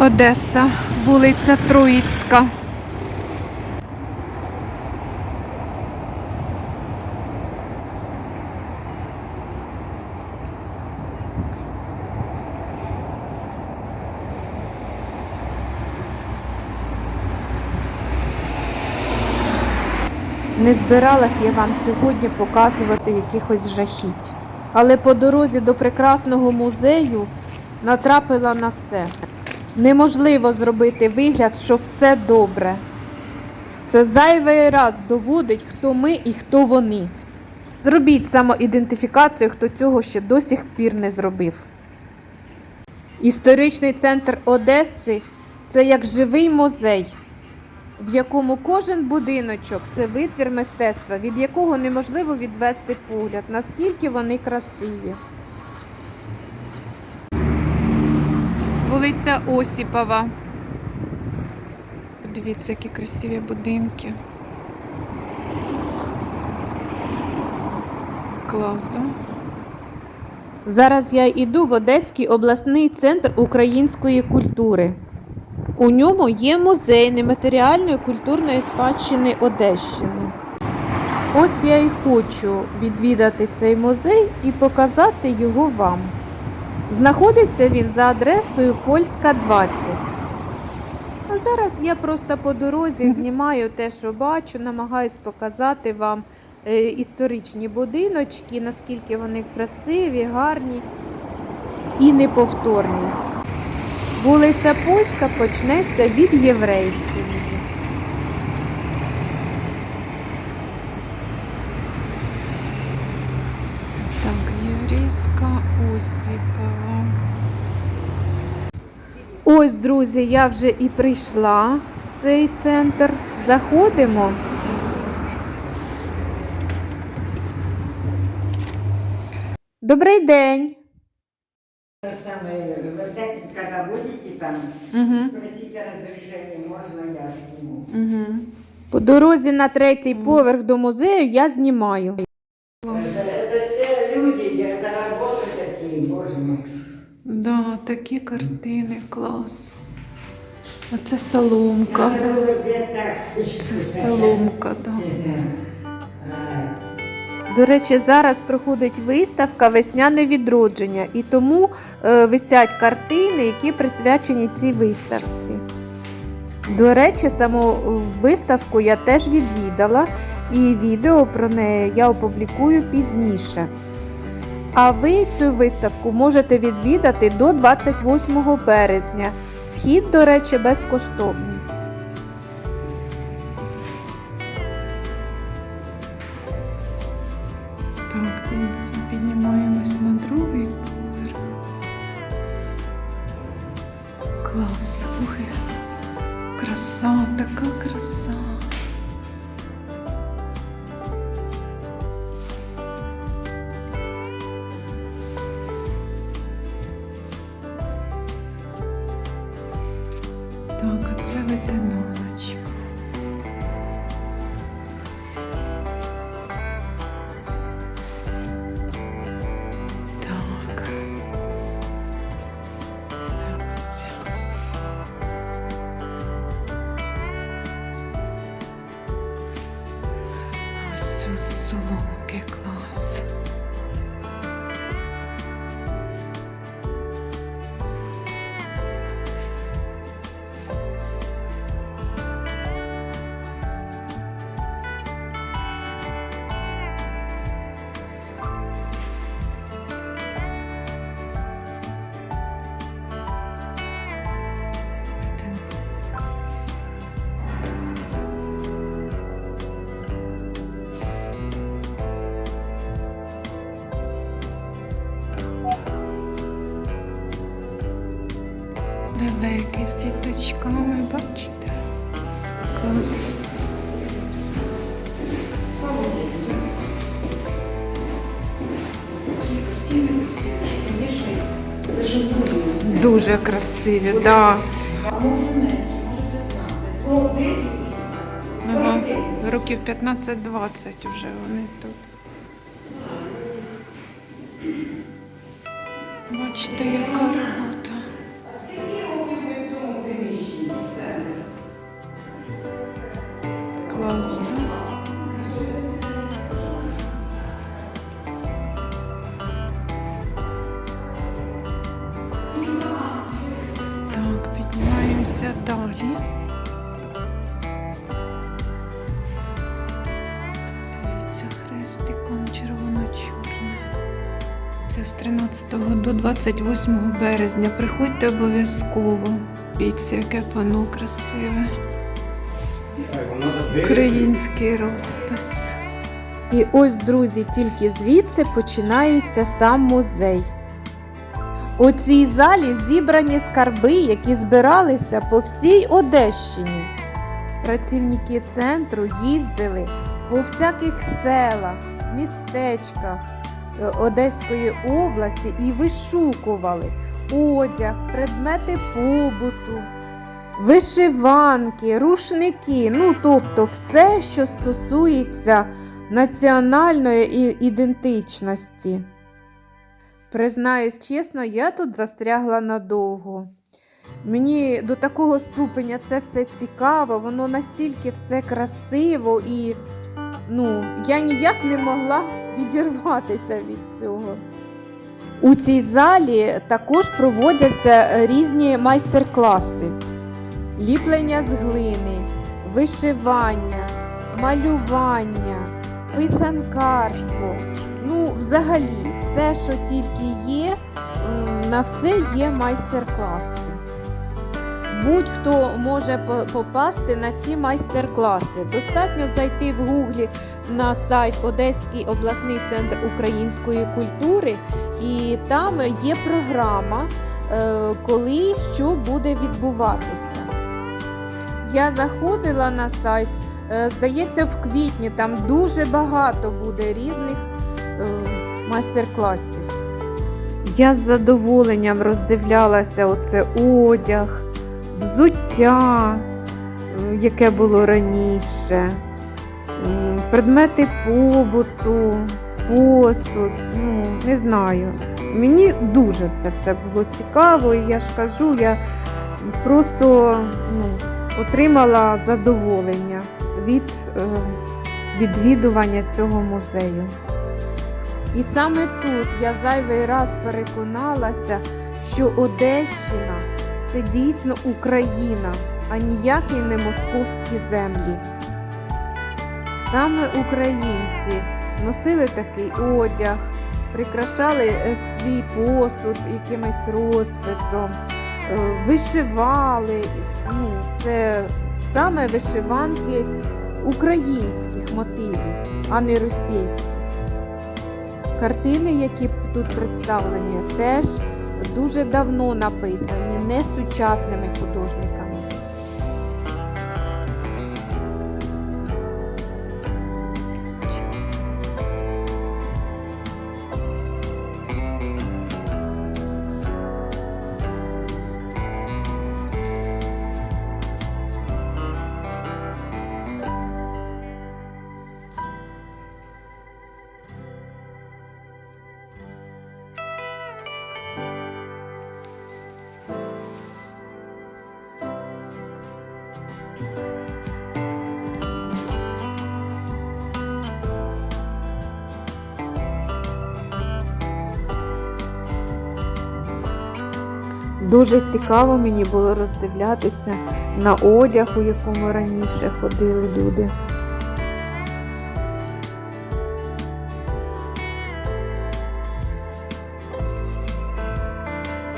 Одеса, вулиця Троїцька. Не збиралась я вам сьогодні показувати якихось жахіть. Але по дорозі до прекрасного музею натрапила на це. Неможливо зробити вигляд, що все добре. Це зайвий раз доводить, хто ми і хто вони. Зробіть самоідентифікацію, хто цього ще до сих пір не зробив. Історичний центр Одеси це як живий музей, в якому кожен будиночок це витвір мистецтва, від якого неможливо відвести погляд, наскільки вони красиві. Вулиця Осіпова. Подивіться, які красиві будинки. Клас, да? Зараз я йду в Одеський обласний центр української культури. У ньому є музей нематеріальної культурної спадщини Одещини. Ось я і хочу відвідати цей музей і показати його вам. Знаходиться він за адресою Польська 20. А зараз я просто по дорозі знімаю те, що бачу, намагаюсь показати вам е, історичні будиночки, наскільки вони красиві, гарні і неповторні. Вулиця Польська почнеться від єврейської. Так, єврейська Осіпова. Ось, друзі, я вже і прийшла в цей центр. Заходимо. Добрий день. Самое, когда будете там, Угу. спросите разрешение, можно я сниму. Угу. По дорозі на третій поверх до музею я знімаю. Да, такі картини, клас. Оце соломка. Так, Це соломка. А, До речі, зараз проходить виставка Весняне відродження, і тому е, висять картини, які присвячені цій виставці. До речі, саму виставку я теж відвідала, і відео про неї я опублікую пізніше. А ви цю виставку можете відвідати до 28 березня. Вхід, до речі, безкоштовний. Так, оце Діточками, бачите? Клас. Дуже красиві, так. Да. Ага. Років 15-20 вже вони тут. Бачите, яка робота. Дивіться далі. Дивіться хрестиком червоно-чорне. Це з 13 до 28 березня. Приходьте обов'язково. Дивіться, яке пано красиве. Український розпис. І ось, друзі, тільки звідси починається сам музей. У цій залі зібрані скарби, які збиралися по всій Одещині. Працівники центру їздили по всяких селах, містечках е, Одеської області і вишукували одяг, предмети побуту, вишиванки, рушники, ну тобто все, що стосується національної ідентичності. Признаюсь чесно, я тут застрягла надовго. Мені до такого ступеня це все цікаво, воно настільки все красиво і ну, я ніяк не могла відірватися від цього. У цій залі також проводяться різні майстер-класи: ліплення з глини, вишивання, малювання, писанкарство. Ну, взагалі, все, що тільки є, на все є майстер-класи. Будь-хто може попасти на ці майстер-класи. Достатньо зайти в гуглі на сайт Одеський обласний центр української культури, і там є програма, е, коли що буде відбуватися. Я заходила на сайт, е, здається, в квітні там дуже багато буде різних майстер-класів. Я з задоволенням роздивлялася оце одяг, взуття, е, яке було раніше, предмети побуту, посуд. Ну, не знаю. Мені дуже це все було цікаво, і я ж кажу, я просто ну, отримала задоволення від е, відвідування цього музею. І саме тут я зайвий раз переконалася, що Одещина це дійсно Україна, а ніякі не московські землі. Саме українці носили такий одяг, прикрашали е, свій посуд якимось розписом, е, вишивали. Ну, це саме вишиванки українських мотивів, а не російських. Картини, які тут представлені, теж дуже давно написані, не сучасними художниками. Дуже цікаво мені було роздивлятися на одяг, у якому раніше ходили люди.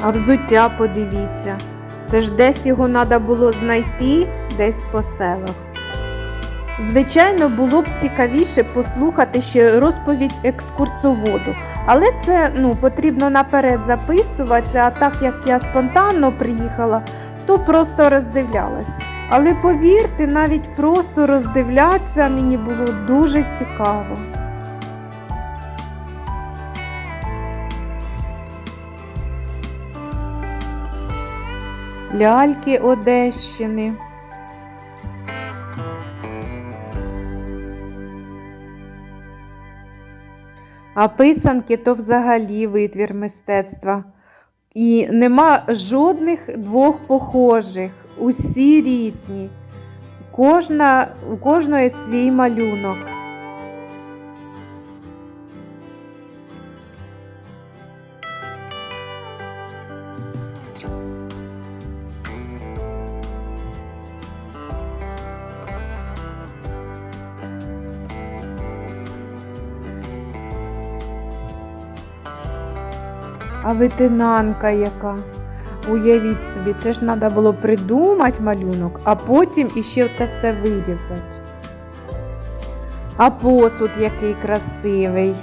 А взуття подивіться. Це ж десь його треба було знайти, десь по селах. Звичайно, було б цікавіше послухати ще розповідь екскурсоводу, але це ну, потрібно наперед записуватися, а так як я спонтанно приїхала, то просто роздивлялась. Але повірте, навіть просто роздивлятися мені було дуже цікаво. Ляльки Одещини. А писанки то взагалі витвір мистецтва. І нема жодних двох похожих, усі різні. Кожна, у кожної свій малюнок. Ветенанка яка. Уявіть собі, це ж треба було придумати малюнок, а потім іще це все вирізати. А посуд який красивий.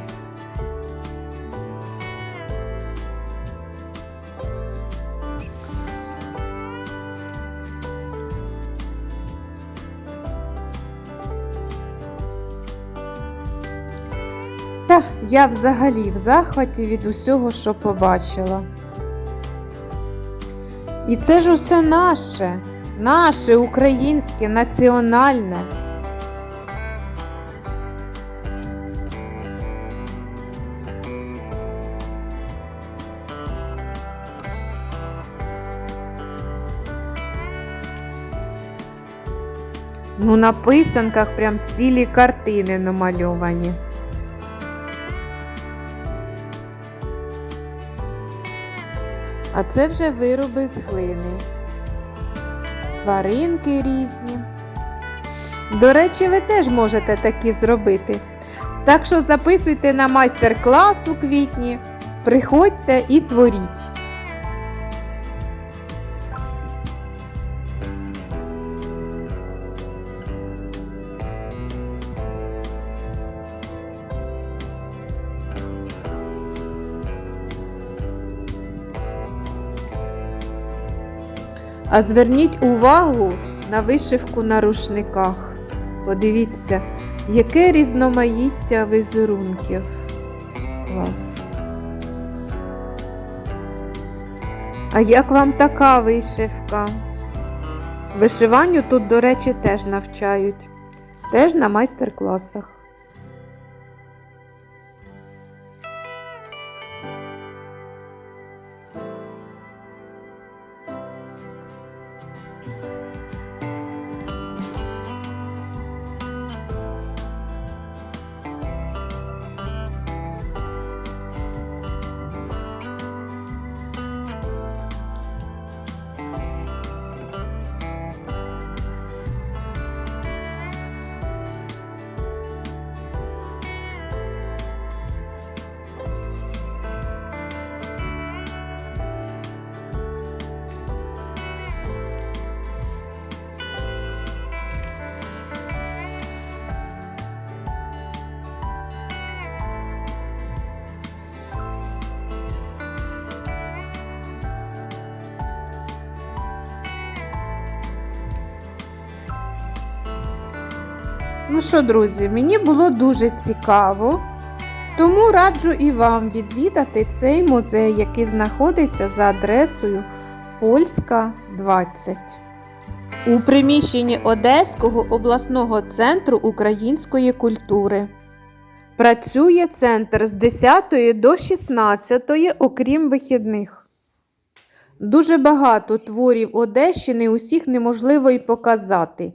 Я взагалі в захваті від усього, що побачила. І це ж усе наше, наше українське, національне. Ну, на писанках прям цілі картини намальовані. А це вже вироби з глини. Тваринки різні. До речі, ви теж можете такі зробити. Так що записуйте на майстер-клас у квітні, приходьте і творіть. А зверніть увагу на вишивку на рушниках. Подивіться, яке різноманіття візерунків. Клас. А як вам така вишивка? Вишиванню тут, до речі, теж навчають. Теж на майстер-класах. Ну що, друзі, мені було дуже цікаво, тому раджу і вам відвідати цей музей, який знаходиться за адресою Польська 20. У приміщенні Одеського обласного центру української культури. Працює центр з 10 до 16, окрім вихідних. Дуже багато творів Одещини, усіх неможливо й показати.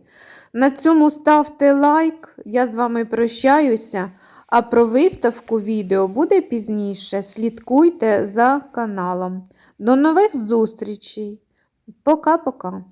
На цьому ставте лайк, я з вами прощаюся, а про виставку відео буде пізніше. Слідкуйте за каналом. До нових зустрічей. Пока-пока.